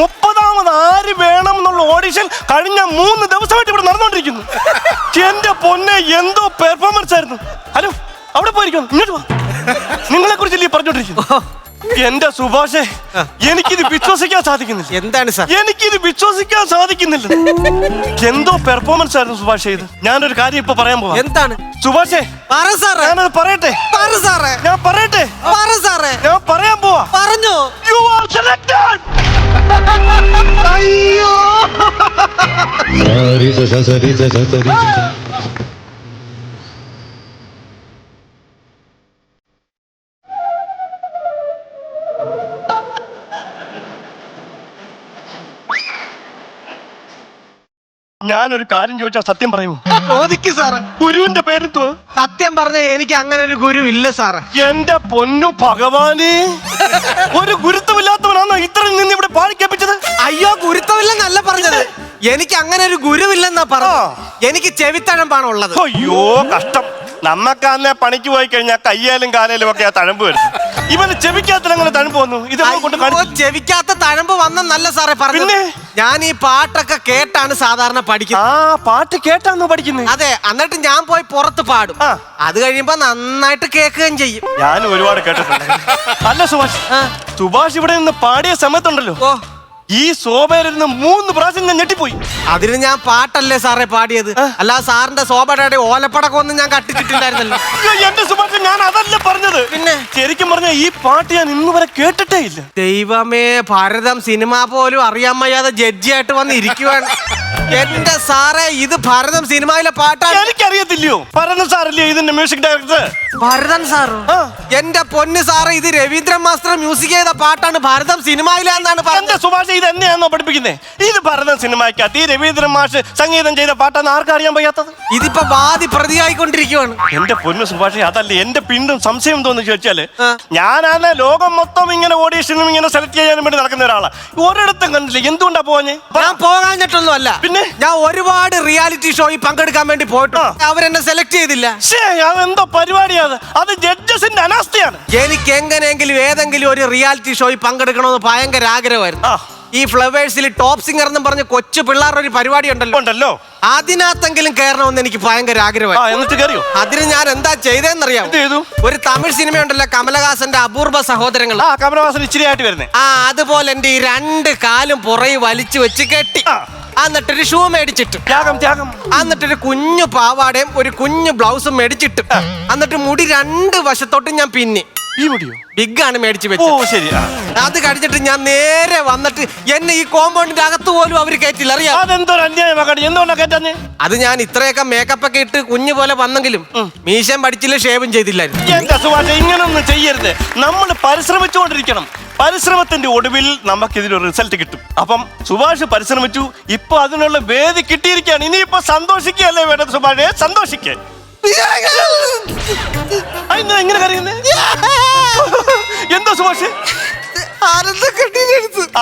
മുപ്പതാമത് ആര് വേണം എന്നുള്ള ഓഡിഷൻ കഴിഞ്ഞ മൂന്ന് ദിവസമായിട്ട് ഇവിടെ നടന്നുകൊണ്ടിരിക്കുന്നു. എന്റെ പൊന്നെ എന്തോ പെർഫോമൻസ് ആയിരുന്നു. ഹലോ അവിടെ പോയിരിക്കുന്നു. ഇങ്ങോട്ട് വാ. നിങ്ങളെ കുറിച്ചല്ലേ പറഞ്ഞോണ്ടിരിക്കുന്നു എന്റെ സുഭാഷേ എനിക്കിത് വിശ്വസിക്കാൻ സാധിക്കുന്നില്ല. എന്താണ് സാർ? എനിക്കിത് വിശ്വസിക്കാൻ സാധിക്കുന്നില്ല. എന്തോ പെർഫോമൻസ് ആയിരുന്നു സുഭാഷേ ഇത്. ഞാനൊരു കാര്യം ഇപ്പൊ പറയാൻ പോവാ. എന്താണ്? സുഭാഷേ പറ സാറേ. ഞാനത് പറയട്ടെ? പറ സാറേ. ഞാൻ പറയട്ടെ? Sa. ഞാനൊരു കാര്യം ചോദിച്ചാൽ സത്യം ചോദിക്ക് സാറേ. ഗുരുവിന്റെ പേര് സത്യം പറഞ്ഞ എനിക്ക് അങ്ങനെ ഒരു ഗുരു ഇല്ല സാറേ. എന്റെ പൊന്നു ഭഗവാനെ. ഒരു ഗുരുത്വമില്ലാത്തവനാണോ ഇത്രയും നിന്ന് ഇവിടെ പാടിക്കേപ്പിച്ചത് അയ്യോ ഗുരുത്വമില്ലെന്നല്ല പറഞ്ഞത്. എനിക്ക് അങ്ങനെ ഒരു ഗുരുവില്ലെന്നാ പറഞ്ഞോ എനിക്ക് ചെവിത്തഴമ്പാണ് ഉള്ളത് അയ്യോ കഷ്ടം. നമ്മക്കാന്നെ പണിക്ക് പോയി കഴിഞ്ഞാൽ കയ്യാലും കാലേലും ഒക്കെ ആ തഴമ്പ് വരും. ഇവന് ചെവിക്കാത്ത അങ്ങനെ തഴമ്പ് വന്നു? ഇത് കൊണ്ട് ചെവിക്കാത്ത തഴമ്പ് വന്നെന്നല്ല സാറേ പറഞ്ഞു? ഞാൻ ഈ പാട്ടൊക്കെ കേട്ടാണ് സാധാരണ പഠിക്കുന്നത്. ആ പാട്ട് കേട്ടാണ് പഠിക്കുന്നത് അതെ എന്നിട്ട് ഞാൻ പോയി പുറത്ത് പാടും. അത് കഴിയുമ്പോ നന്നായിട്ട് കേൾക്കുകയും ചെയ്യും. ഞാൻ ഒരുപാട് കേട്ടിട്ടുണ്ട്. അല്ല സുഭാഷ്. സുഭാഷ് ഇവിടെ നിന്ന് പാടിയ സമയത്തുണ്ടല്ലോ. ഓ. ഈ ശോഭയിലിരുന്ന് മൂന്ന് പ്രാവശ്യം ഞാൻ ഞെട്ടിപ്പോയി. അതിന് ഞാൻ പാട്ടല്ലേ സാറേ പാടിയത്? അല്ല സാറിന്റെ ശോഭയുടെ ഓലപ്പടക്കം ഒന്നും ഞാൻ കട്ടിച്ചിട്ടില്ലായിരുന്നല്ലോ അയ്യോ, എന്റെ സുഭാഷ് ഞാൻ അതല്ല പറഞ്ഞത്. പിന്നെ? ശരിക്കും പറഞ്ഞ ഈ പാട്ട് ഞാൻ ഇന്ന് വരെ കേട്ടിട്ടേ ഇല്ല. ദൈവമേ ഭാരതം സിനിമ പോലും അറിയാൻ വയ്യാതെ ജഡ്ജിയായിട്ട് വന്ന് ഇരിക്കുവാണ് എന്റെ സാറേ ഇത് ഭരതം സിനിമയിലെ പാട്ടാണ്. എനിക്കറിയത്തില്ലയോ? ഭരതം സാറല്ലേ ഇതിന്റെ മ്യൂസിക് ഡയറക്ടർ ഭരതൻ സാറോ? ആ. എന്റെ പൊന്ന് സാറേ ഇത് രവീന്ദ്രൻ മാസ്റ്റർ മ്യൂസിക് ചെയ്ത പാട്ടാണ് ഭരതം സിനിമയിലെ എന്നാണ് എന്റെ പറഞ്ഞത് സുഭാഷ് ഇത് എന്നെയാണോ പഠിപ്പിക്കുന്നത് ഇത് ഭരതൻ സിനിമയ്ക്കകത്ത് ഈ രവീന്ദ്രൻ മാഷ് സംഗീതം ചെയ്ത പാട്ടാണ് ആർക്കും അറിയാൻ വയ്യാത്തത്? ഇതിപ്പോ വാദി പ്രതിയായിക്കൊണ്ടിരിക്കുവാണ്. എന്റെ പൊന്നു സുഭാഷ് അതല്ല എന്റെ പിണ്ടും സംശയം തോന്നി ചോദിച്ചാൽ. ആ. ഞാനാണ് ലോകം മൊത്തം ഇങ്ങനെ ഓഡീഷനും ഇങ്ങനെ സെലക്ട് ചെയ്യാനും വേണ്ടി നടക്കുന്ന ഒരാളാണ് ഒരിടത്തും കണ്ടില്ല എന്തുകൊണ്ടാ പോഞ്ഞ് ഞാൻ പോകാഞ്ഞിട്ടൊന്നും അല്ല പിന്നെ? ഞാൻ ഒരുപാട് റിയാലിറ്റി ഷോയിൽ പങ്കെടുക്കാൻ വേണ്ടി പോയിട്ടുണ്ട്. അവരെന്നെ സെലക്ട് ചെയ്തില്ല. എന്തോ പരിപാടിയാണ് അത് ജഡ്ജസിന്റെ അനാസ്ഥയാണ്. എനിക്ക് എങ്ങനെയെങ്കിലും ഏതെങ്കിലും ഒരു റിയാലിറ്റി ഷോയിൽ പങ്കെടുക്കണമെന്ന് ഭയങ്കര ആഗ്രഹമായിരുന്നു. ഈ ഫ്ലവേഴ്സിൽ ടോപ്പ് സിംഗർ എന്നും പറഞ്ഞ കൊച്ചു പിള്ളേരുടെ ഒരു പരിപാടി ഉണ്ടല്ലോ. ഉണ്ടല്ലോ. അതിനകത്തെങ്കിലും കയറണമെന്ന് എനിക്ക് ഭയങ്കര ആ ആഗ്രഹമായി എന്നിട്ട് കയറിയോ അതിന് ഞാൻ എന്താ ചെയ്തതെന്നറിയാം എന്ത് ചെയ്തു? ഒരു തമിഴ് സിനിമ ഉണ്ടല്ലോ കമലഹാസന്റെ അപൂർവ സഹോദരങ്ങൾ. ആ ഇച്ചിരി ആയിട്ട് വരുന്നേ. ആ അതുപോലെ എന്റെ ഈ രണ്ട് കാലും പുറയി വലിച്ചു വെച്ച് കെട്ടി. ആ. എന്നിട്ടൊരു ഷൂ മേടിച്ചിട്ട്. ത്യാഗം ത്യാഗം. എന്നിട്ടൊരു കുഞ്ഞു പാവാടയും ഒരു കുഞ്ഞു ബ്ലൗസും മേടിച്ചിട്ട്. എന്നിട്ട് മുടി രണ്ട് വശത്തോട്ടും ഞാൻ പിന്നെ. ഈ ബിഗ് ആണ് മേടിച്ച് ഓ വെച്ചത് ശരി. ആ. അത് കടിച്ചിട്ട് ഞാൻ നേരെ വന്നിട്ട് എന്നെ ഈ കോമ്പൗണ്ടിന്റെ അകത്ത് പോലും അവർ കയറ്റില്ല അറിയാം? അതെന്തൊരു അന്യായമാക്കാണ് എന്തുകൊണ്ടാ കേറ്റാഞ്ഞ് അത് ഞാൻ ഇത്രയൊക്കെ മേക്കപ്പ് ഒക്കെ ഇട്ട് കുഞ്ഞു പോലെ വന്നെങ്കിലും മീശം പഠിച്ചില്ല ഷേവും ചെയ്തില്ലായിരുന്നു. എന്റെ സുഭാഷ ഇങ്ങനൊന്നും ചെയ്യരുത്. നമ്മൾ പരിശ്രമിച്ചുകൊണ്ടിരിക്കണം. പരിശ്രമത്തിന്റെ ഒടുവിൽ നമുക്ക് ഇതിനൊരു റിസൾട്ട് കിട്ടും. അപ്പം സുഭാഷ് പരിശ്രമിച്ചു. ഇപ്പൊ അതിനുള്ള വേദി കിട്ടിയിരിക്കുകയാണ്. ഇനിയിപ്പോ സന്തോഷിക്കുകയല്ലേ വേണ്ടത് സുഭാഷേ? സന്തോഷിക്കേ. എങ്ങനെ കറിയുന്നേ എന്താ സുഭാഷ്?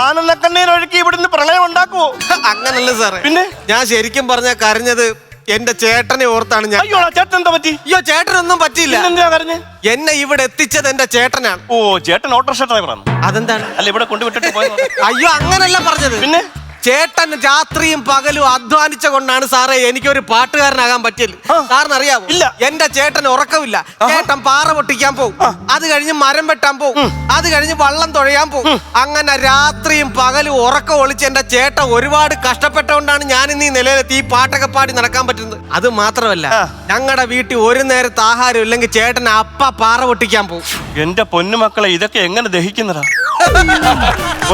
ആനന്ദക്കണ്ണീർ ഒഴുക്കി ഇവിടുന്ന് പ്രളയം ഉണ്ടാക്കുവോ? അങ്ങനല്ല സാറേ. പിന്നെ? ഞാൻ ശരിക്കും പറഞ്ഞ കരഞ്ഞത് എന്റെ ചേട്ടനെ ഓർത്താണ് ഞാൻ. അയ്യോ ചേട്ടൻ എന്താ പറ്റി? അയ്യോ ചേട്ടനൊന്നും പറ്റിയില്ല. എന്തിനാ പറഞ്ഞു എന്നെ ഇവിടെ എത്തിച്ചത് എന്റെ ചേട്ടനാണ്. ഓ ചേട്ടൻ ഓട്ടോറിക്ഷ ഡ്രൈവറാണ്. അതെന്താണ്? അല്ല ഇവിടെ കൊണ്ടുവിട്ടിട്ട് പോയത് അയ്യോ അങ്ങനല്ല പറഞ്ഞത്. പിന്നെ? ചേട്ടൻ രാത്രിയും പകലും അധ്വാനിച്ച കൊണ്ടാണ് സാറേ എനിക്കൊരു പാട്ടുകാരനാകാൻ പറ്റിയത്. സാറിന് അറിയാവോ ഇല്ല. എന്റെ ചേട്ടൻ ഉറക്കമില്ല. ചേട്ടൻ പാറ പൊട്ടിക്കാൻ പോകും അത് കഴിഞ്ഞ് മരം വെട്ടാൻ പോകും അത് കഴിഞ്ഞ് വള്ളം തുഴയാൻ പോകും അങ്ങനെ രാത്രിയും പകലും ഉറക്കം ഒളിച്ച് എന്റെ ചേട്ടൻ ഒരുപാട് കഷ്ടപ്പെട്ടുകൊണ്ടാണ് ഞാൻ ഇന്ന് ഈ നിലയിലെത്തി ഈ പാട്ടൊക്കെ പാടി നടക്കാൻ പറ്റുന്നത്. അത് മാത്രമല്ല. ഞങ്ങളുടെ വീട്ടിൽ ഒരു നേരത്തെ ആഹാരം ഇല്ലെങ്കിൽ ചേട്ടൻ അപ്പ പാറ പൊട്ടിക്കാൻ പോകും എന്റെ പൊന്നുമക്കളെ ഇതൊക്കെ എങ്ങനെ ദഹിക്കുന്നതാ?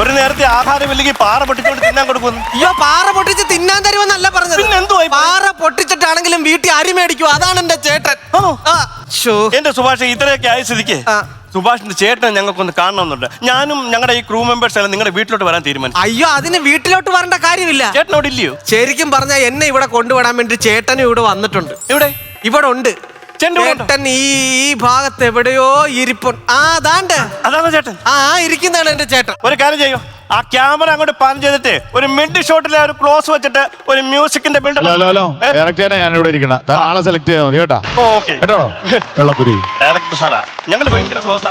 ഒരു നേരത്തെ ആഹാരമില്ലെങ്കിൽ പാറ പൊട്ടിച്ചോണ്ട് തിന്നാൻ കൊടുക്കുന്നു. അയ്യോ പാറ പൊട്ടിച്ച് തിന്നാൻ തരുമെന്നല്ല പറഞ്ഞത്. പിന്നെ എന്തുവായി പാറ പൊട്ടിച്ചിട്ടാണെങ്കിലും വീട്ടിൽ അരി മേടിക്കും അതാണ് എന്റെ ചേട്ടൻ? ആ. എന്റെ സുഭാഷ് ഇത്രയൊക്കെ ആയ സ്ഥിതിക്ക്. ആ. സുഭാഷിന്റെ ചേട്ടനെ ഞങ്ങൾക്കൊന്ന് കാണണമെന്നുണ്ട്. ഞാനും ഞങ്ങളുടെ ഈ ക്രൂ മെമ്പേഴ്സ് എല്ലാം നിങ്ങളുടെ വീട്ടിലോട്ട് വരാൻ തീരുമാനിച്ചു. അയ്യോ അതിന് വീട്ടിലോട്ട് വരേണ്ട കാര്യമില്ല. ചേട്ടനോട് ഇല്ലയോ ശരിക്കും പറഞ്ഞാൽ എന്നെ ഇവിടെ കൊണ്ടുവിടാൻ വേണ്ടി ചേട്ടനും ഇവിടെ വന്നിട്ടുണ്ട്. ഇവിടെ ഇവിടെ ഉണ്ട്. ചേട്ടൻ ഈ ഈ ഭാഗത്ത് എവിടെയോ ഇരിപ്പൻ ആ അതാണ്ട്. അതാണോ ചേട്ടൻ? ആ ആ ഇരിക്കുന്നതാണ് എന്റെ ചേട്ടൻ. ഒരു കാര്യം ചെയ്യോ. ആ ക്യാമറ അങ്ങോട്ട് പാൻ ചെയ്തിട്ട് ഒരു മിഡ് ഷോട്ടിലെ ഒരു ക്ലോസ് വെച്ചിട്ട് ഒരു മ്യൂസിക്കിന്റെ build up hello hello direct ചെയ്യാനാ ഞാൻ ഇവിടെ ഇരിക്കണ. ആളെ സെലക്ട് ചെയ്താൽ മതി കേട്ടാ. ഓക്കെ. കേട്ടോ? വെള്ളപ്പുരി ഡയറക്ടർ സാറാ. ഞങ്ങൾ ഭയങ്കര ക്ലോസ്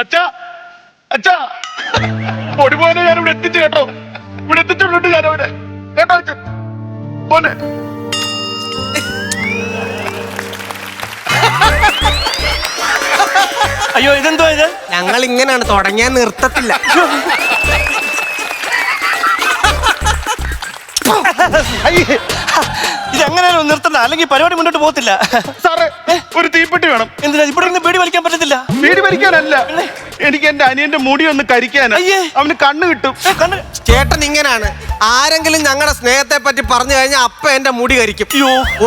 അച്ഛാ അച്ഛാ. പൊടിപോലെ ഞാൻ ഇവിടെ എത്തിച്ചു കേട്ടോ. ഇവിടെ എത്തിച്ചിട്ടുണ്ട് ഞാൻ അവനെ കേട്ടോ അച്ഛൻ. പോനെ അയ്യോ ഇതെന്തോ ഇത്? ഞങ്ങൾ ഇങ്ങനെയാണ് തുടങ്ങിയാൽ നിർത്തത്തില്ല. ഇത് എങ്ങനെയാണ് നിർത്തണ്ട. അല്ലെങ്കിൽ പരിപാടി മുന്നോട്ട് പോകത്തില്ല. സാറേ ഒരു തീപ്പെട്ടി വേണം. എന്തിനാ? ഇവിടെ നിന്ന് പേടി വലിക്കാൻ പറ്റത്തില്ല. വീട് ഭരിക്കാനല്ല എനിക്ക് എന്റെ അനിയന്റെ മുടി ഒന്ന് കരിക്കാനാ. അയ്യേ. അവന് കണ്ണ് കിട്ടും. ചേട്ടൻ ഇങ്ങനാണ്. ആരെങ്കിലും ഞങ്ങളുടെ സ്നേഹത്തെ പറ്റി പറഞ്ഞു കഴിഞ്ഞാൽ അപ്പ എന്റെ മുടി കരിക്കും.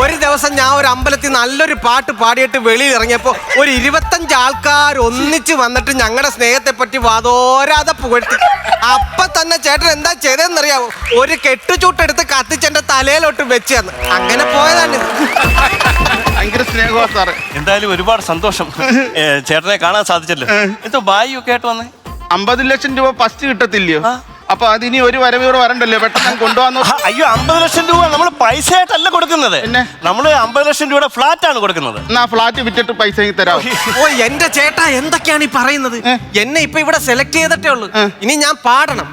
ഒരു ദിവസം ഞാൻ ഒരു അമ്പലത്തിൽ നല്ലൊരു പാട്ട് പാടിയിട്ട് വെളിയിൽ ഇറങ്ങിയപ്പോ ഒരു ഇരുപത്തഞ്ച് ആൾക്കാർ ഒന്നിച്ച് വന്നിട്ട് ഞങ്ങളുടെ സ്നേഹത്തെ പറ്റി വാതോരാതെ പുകഴ്ത്തി. അപ്പ തന്നെ ചേട്ടൻ എന്താ ചെയ്തതെന്നറിയാവോ ഒരു കെട്ടുചൂട്ടെടുത്ത് കത്തിച്ചെന്റെ തലയിലോട്ട് വെച്ച് തന്നു. അങ്ങനെ പോയതാണ്. ഭയങ്കര സ്നേഹമാ സാറേ. എന്തായാലും ഒരുപാട് സന്തോഷം. ഏ, ചേട്ടനെ കാണാൻ സാധിച്ചല്ലോ. എന്തോ ബായി ഒക്കെ ആയിട്ട് വന്നേ. അമ്പത് ലക്ഷം രൂപ ഫസ്റ്റ് കിട്ടത്തില്ലയോ? അപ്പൊ അപ്പൊ അതിനി ഒരു വരവൂടെ വരണ്ടല്ലോ പെട്ടെന്ന് കൊണ്ടുപോകാൻ കൊണ്ടുവന്നു ആ, അയ്യോ അമ്പത് ലക്ഷം രൂപ നമ്മൾ പൈസ ആയിട്ടല്ല കൊടുക്കുന്നത്. പിന്നെ? നമ്മൾ അമ്പത് ലക്ഷം രൂപയുടെ ഫ്ലാറ്റ് ആണ് കൊടുക്കുന്നത്. എന്നാ ഫ്ലാറ്റ് വിറ്റിട്ട് പൈസ തരാം ഓ എന്റെ ചേട്ടാ എന്തൊക്കെയാണ് ഈ പറയുന്നത്? എന്നെ ഇപ്പൊ ഇവിടെ സെലക്ട് ചെയ്തിട്ടേ ഉള്ളൂ. ഇനി ഞാൻ പാടണം.